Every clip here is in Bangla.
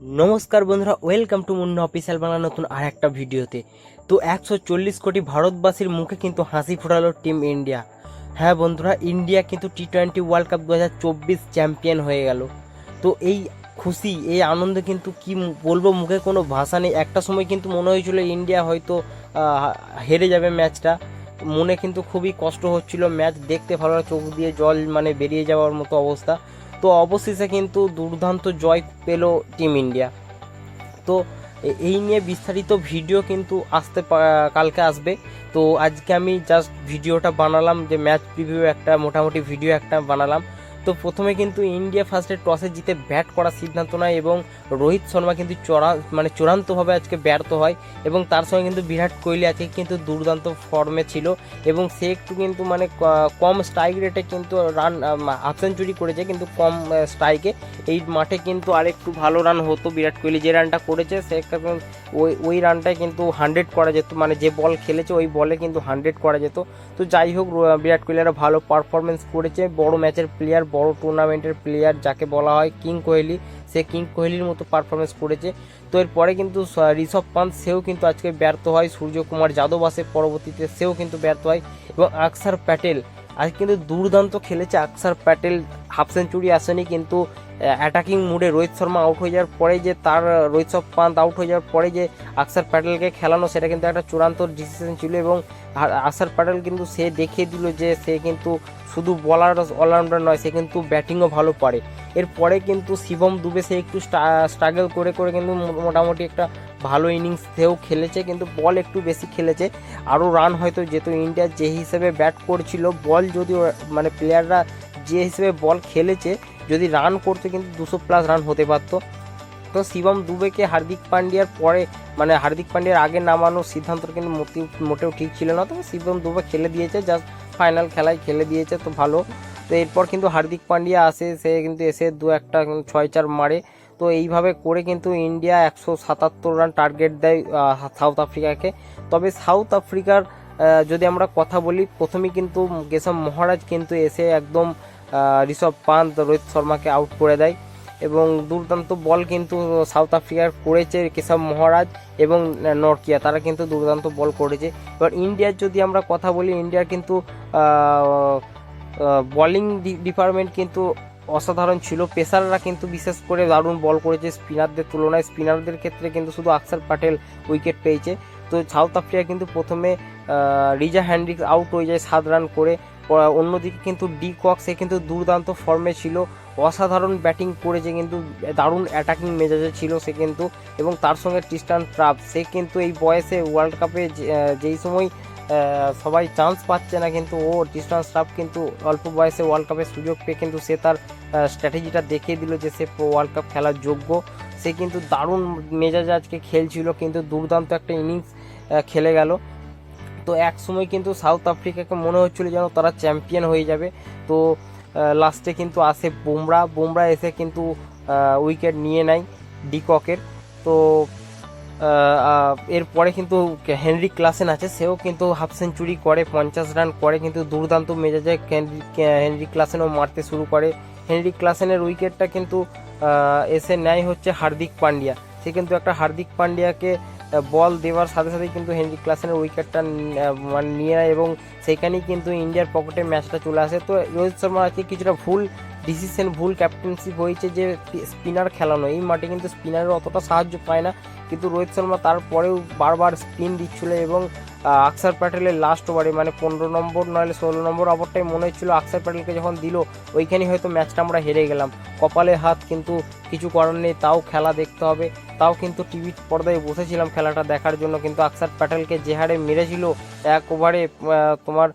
নমস্কার বন্ধুরা welcome to Munna official Bangla নতুন আর একটা ভিডিওতে। তো একশো চল্লিশ কোটি ভারতবাসীর মুখে কিন্তু হাসি ফোটালো টিম ইন্ডিয়া হ্যাঁ বন্ধুরা ইন্ডিয়া কিন্তু টি টোয়েন্টি ওয়ার্ল্ড কাপ দু হাজার চব্বিশ চ্যাম্পিয়ন হয়ে গেল। তো এই খুশি, এই আনন্দে কিন্তু কি বলব মুখে কোনো ভাষা নেই। একটা সময় কিন্তু মনে হয়েছিল ইন্ডিয়া হয়তো হেরে যাবে ম্যাচটা। মনে কিন্তু খুবই কষ্ট হচ্ছিল ম্যাচ। দেখতে ভালো চোখ দিয়ে জল মানে বেরিয়ে যাওয়ার মতো অবস্থা। তো অবশেষে কিন্তু দুর্দান্ত জয় পেল টিম ইন্ডিয়া। তো এই নিয়ে বিস্তারিত ভিডিও কিন্তু আসতে কালকে আসবে। তো আজকে আমি জাস্ট ভিডিওটা বানালাম, যে ম্যাচ প্রিভিউ একটা, মোটামুটি ভিডিও একটা বানালাম। তো প্রথমে কিন্তু ইন্ডিয়া ফার্স্টে টসে জিতে ব্যাট করার সিদ্ধান্ত নেয় এবং রোহিত শর্মা কিন্তু চড়া মানে চূড়ান্তভাবে আজকে ব্যর্থ হয় এবং তার সঙ্গে কিন্তু বিরাট কোহলি আজকে কিন্তু দুর্দান্ত ফর্মে ছিল এবং সে একটু কিন্তু মানে কম স্ট্রাইক রেটে কিন্তু রান হাফ সেঞ্চুরি করেছে কিন্তু কম স্ট্রাইকে এই মাঠে কিন্তু আরেকটু ভালো রান হতো বিরাট কোহলি। যে রানটা করেছে সে এখন ওই ওই রানটায় কিন্তু হান্ড্রেড করা যেত মানে যে বল খেলেছে ওই বলে কিন্তু হান্ড্রেড করা যেত। তো যাই হোক বিরাট কোহলি একটা ভালো পারফরমেন্স করেছে, বড় ম্যাচের প্লেয়ার বড় টুর্নামেন্টের প্লেয়ার যাকে বলা হয় কিং কোহলি, সে কিং কোহলির মতো পারফরমেন্স করেছে। তো এরপরে কিন্তু ঋষভ পান্ত, সেও কিন্তু আজকে ব্যর্থ হয়। সূর্যকুমার যাদব আসে পরবর্তীতে, সেও কিন্তু ব্যর্থ হয়। এবং আকসার প্যাটেল, আজ কিন্তু দুর্দান্ত খেলেছে আকসার প্যাটেল, হাফ সেঞ্চুরি আসেনি কিন্তু অ্যাটাকিং মুডে রোহিত শর্মা আউট হয়ে যাওয়ার পরে যে তার রোহিত পান্ত আউট হয়ে যাওয়ার পরে যে আকসার প্যাটেলকে খেলানো, সেটা কিন্তু একটা চূড়ান্ত ডিসিশন ছিল এবং আকসার প্যাটেল কিন্তু সে দেখিয়ে দিল যে সে কিন্তু শুধু বলার অলরাউন্ডার নয়, সে কিন্তু ব্যাটিংও ভালো পারে। এরপরে কিন্তু শিবম দুবে সে একটু স্ট্রাগল করে করে কিন্তু মোটামুটি একটা ভালো ইনিংস সেও খেলেছে, কিন্তু বল একটু বেশি খেলেছে। আরও রান হয়তো যেত ইন্ডিয়া যে হিসেবে ব্যাট করছিল বল যদি মানে প্লেয়াররা যে হিসেবে বল খেলেছে যদি রান করতে কিন্তু দুশো প্লাস রান হতে পারতো। তো শিবম দুবেকে হার্দিক পান্ডিয়ার পরে মানে হার্দিক পান্ডিয়ার আগে নামানোর সিদ্ধান্ত কিন্তু মোটেও- ঠিক ছিল না। তো শিবম দুবে খেলে দিয়েছে জাস্ট ফাইনাল খেলায় খেলে দিয়েছে, তো ভালো। তো এরপর কিন্তু হার্দিক পান্ডিয়া আসে, সে কিন্তু এসে দু একটা ছয় চার মারে। তো এইভাবে করে কিন্তু ইন্ডিয়া একশো সাতাত্তর রান টার্গেট দেয় সাউথ আফ্রিকাকে তবে সাউথ আফ্রিকার যদি আমরা কথা বলি প্রথমেই কিন্তু গেসাম মহারাজ কিন্তু এসে একদম ঋষভ পান্ত, রোহিত শর্মাকে আউট করে দেয়। এবং দুর্দান্ত বল কিন্তু সাউথ আফ্রিকার করেছে কেশব মহারাজ এবং নরকিয়া। তারা কিন্তু দুর্দান্ত বল করেছে। এবার ইন্ডিয়ার যদি আমরা কথা বলি ইন্ডিয়ার কিন্তু বলিং ডিপার্টমেন্ট কিন্তু অসাধারণ ছিল। পেসাররা কিন্তু বিশেষ করে দারুণ বল করেছে স্পিনারদের তুলনায়। স্পিনারদের ক্ষেত্রে কিন্তু শুধু আকসার প্যাটেল উইকেট পেয়েছে। তো সাউথ আফ্রিকা কিন্তু প্রথমে রিজা হ্যান্ড্রিক্স আউট হয়ে যায় সাত রান করে। অন্যদিকে কিন্তু ডি কক সে কিন্তু দুর্দান্ত ফর্মে ছিল। অসাধারণ ব্যাটিং করেছে কিন্তু, দারুণ অ্যাটাকিং মেজাজে ছিল সে কিন্তু এবং তার সঙ্গে ট্রিস্টান ট্রাপ সে কিন্তু এই বয়সে ওয়ার্ল্ড কাপে যেই সময় সবাই চান্স পাচ্ছে না কিন্তু ও ট্রিস্টান ট্রাপ কিন্তু অল্প বয়সে ওয়ার্ল্ড কাপের সুযোগ পেয়ে কিন্তু সে তার স্ট্র্যাটেজিটা দেখিয়ে দিল যে সে ওয়ার্ল্ড কাপ খেলার যোগ্য। সে কিন্তু দারুণ মেজাজে আজকে খেলছিল, কিন্তু দুর্দান্ত একটা ইনিংস খেলে গেল। তো এক সময় কিন্তু সাউথ আফ্রিকাকে মনে হচ্ছিল যেন তারা চ্যাম্পিয়ন হয়ে যাবে। তো লাস্টে কিন্তু আসে বুমরা। বুমরা এসে কিন্তু উইকেট নিয়ে নেয় ডিককের। তো এরপরে কিন্তু হেনরি ক্লাসেন আছে। সেও কিন্তু হাফ সেঞ্চুরি করে, পঞ্চাশ রান করে। কিন্তু দুর্দান্ত মেজাজে হেনরি ক্লাসেনও মারতে শুরু করে। হেনরি ক্লাসেনের উইকেটটা কিন্তু এসে নেয় হচ্ছে হার্দিক পান্ডিয়া। সে কিন্তু একটা হার্দিক পান্ডিয়াকে বল দেওয়ার সাথে সাথেই কিন্তু হেনরি ক্লাসেনের উইকেটটা মানে নিয়ে নেয় এবং সেখানেই কিন্তু ইন্ডিয়ার পকেটে ম্যাচটা চলে আসে। তো রোহিত শর্মা আজকে কিছুটা ভুল ডিসিশন ভুল ক্যাপ্টেনশিপ হয়েছে যে স্পিনার খেলানো। এই মাঠে কিন্তু স্পিনারের অতটা সাহায্য পায় না। কিন্তু রোহিত শর্মা তারপরেও বারবার স্পিন দিচ্ছিল এবং আকসার প্যাটেলের লাস্ট ওভারে মানে পনেরো নম্বর নয় ষোলো নম্বর ওভারটাই মনে হচ্ছিল আকসার প্যাটেলকে যখন দিল, ওইখানেই হয়তো ম্যাচটা আমরা হেরে গেলাম। কপালে হাত কিন্তু কিছু করার নেই, তাও খেলা দেখতে হবে। তাও কিন্তু টিভির পর্দায় বসেছিলাম খেলাটা দেখার জন্য, কিন্তু আকসার প্যাটেলকে যে হারে মেরেছিল, এক ওভারে তোমার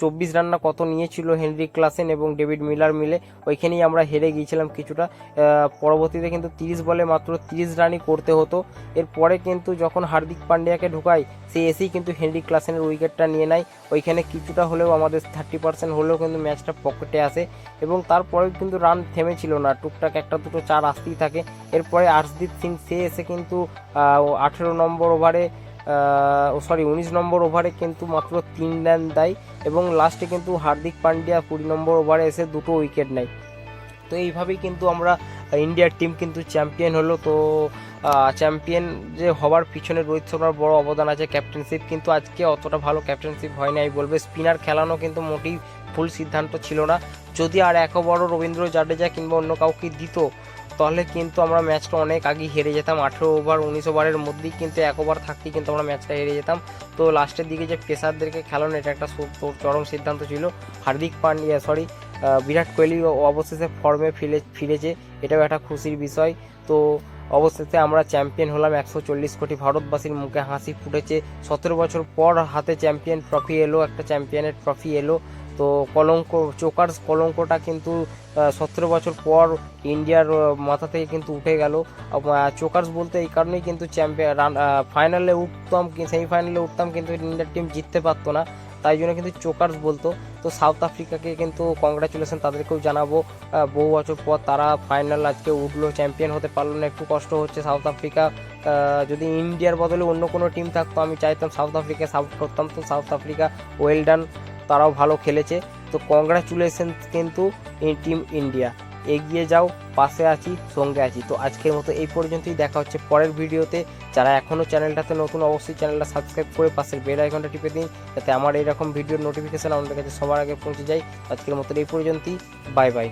চব্বিশ রান্না কত নিয়েছিল হেনরি ক্লাসেন এবং ডেভিড মিলার মিলে। ওইখানেই আমরা হেরে গিয়েছিলাম কিছুটা। পরবর্তীতে কিন্তু তিরিশ বলে মাত্র তিরিশ রানই করতে হতো। এরপরে কিন্তু যখন হার্দিক পান্ডিয়াকে ঢুকাই সে এসেই কিন্তু হেনরি ক্লাসেনের উইকেটটা নিয়ে নেয়। ওইখানে কিছুটা হলেও আমাদের থার্টি পার্সেন্ট হলেও কিন্তু ম্যাচটা পকেটে আসে এবং তারপরেও কিন্তু রান থেমেছিল না। টুকটাক একটা দুটো চার আসতেই থাকে। এরপরে আর্শদীপ সিং, সে এসে কিন্তু আঠেরো নম্বর ওভারে সরি উনিশ নম্বর ওভারে কিন্তু মাত্র তিন রান দেয় এবং লাস্টে কিন্তু হার্দিক পান্ডিয়া কুড়ি নম্বর ওভারে এসে দুটো উইকেট নেয়। তো এইভাবেই কিন্তু আমরা ইন্ডিয়ার টিম কিন্তু চ্যাম্পিয়ন হলো। তো চ্যাম্পিয়ন যে হওয়ার পিছনে রোহিত শর্মার বড় অবদান আছে ক্যাপ্টেনশিপ কিন্তু আজকে অতটা ভালো ক্যাপ্টেনশিপ হয় নাই বলবে। স্পিনার খেলানো কিন্তু মোটেই ভুল সিদ্ধান্ত ছিল না। যদি আর এক বড় রবীন্দ্র জাডেজা কিংবা অন্য কাউকে দিত তাহলে কিন্তু আমরা ম্যাচটা অনেক আগে হেরে যেতাম, আঠেরো ওভার উনিশ ওভারের মধ্যেই কিন্তু এক ওভার থাকতেই কিন্তু আমরা ম্যাচটা হেরে যেতাম। তো লাস্টের দিকে যে পেসারদেরকে খেলানো, এটা একটা চরম সিদ্ধান্ত ছিল। হার্দিক পান্ডিয়া সরি বিরাট কোহলি অবশেষে ফর্মে ফিরে ফিরেছে। এটাও একটা খুশির বিষয়। তো অবশেষে আমরা চ্যাম্পিয়ন হলাম একশো চল্লিশ কোটি ভারতবাসীর মুখে হাসি ফুটেছে। সতেরো বছর পর হাতে চ্যাম্পিয়ন ট্রফি এলো, একটা চ্যাম্পিয়নের ট্রফি এলো। তো কলঙ্ক, চোকার কলঙ্কটা কিন্তু সতেরো বছর পর ইন্ডিয়ার মাথা থেকে কিন্তু উঠে গেল। চোকার্স বলতে এই কারণেই কিন্তু চ্যাম্পিয়ন ফাইনালে উঠতাম সেমিফাইনালে উঠতাম কিন্তু ইন্ডিয়ার টিম জিততে পারতো না। তাই জন্য কিন্তু চোকার্স বলতো। তো সাউথ আফ্রিকাকে কিন্তু কংগ্রাচুলেশন তাদেরকেও জানাব। বহু বছর পর তারা ফাইনাল আজকে উঠল চ্যাম্পিয়ন হতে পারল না। একটু কষ্ট হচ্ছে সাউথ আফ্রিকা। যদি ইন্ডিয়ার বদলে অন্য কোনো টিম থাকতো, আমি চাইতাম সাউথ আফ্রিকা সাপোর্ট করতাম। তো সাউথ আফ্রিকা ওয়েল ডান তারাও ভালো খেলেছে। তো কংগ্রাচুলেশন কিন্তু টিম ইন্ডিয়া এগিয়ে যাও, পাশে আছি, সঙ্গে আছি। তো আজকের মতো এই পর্যন্তই, দেখা হচ্ছে পরের ভিডিওতে। যারা এখনও চ্যানেলটাতে নতুন, অবশ্যই চ্যানেলটা সাবস্ক্রাইব করে পাশের বেল আইকনটা টিপে দিন, যাতে আমার এরকম ভিডিওর নোটিফিকেশান আমাদের কাছে সবার আগে পৌঁছে যায়। আজকের মতো এই পর্যন্তই বাই বাই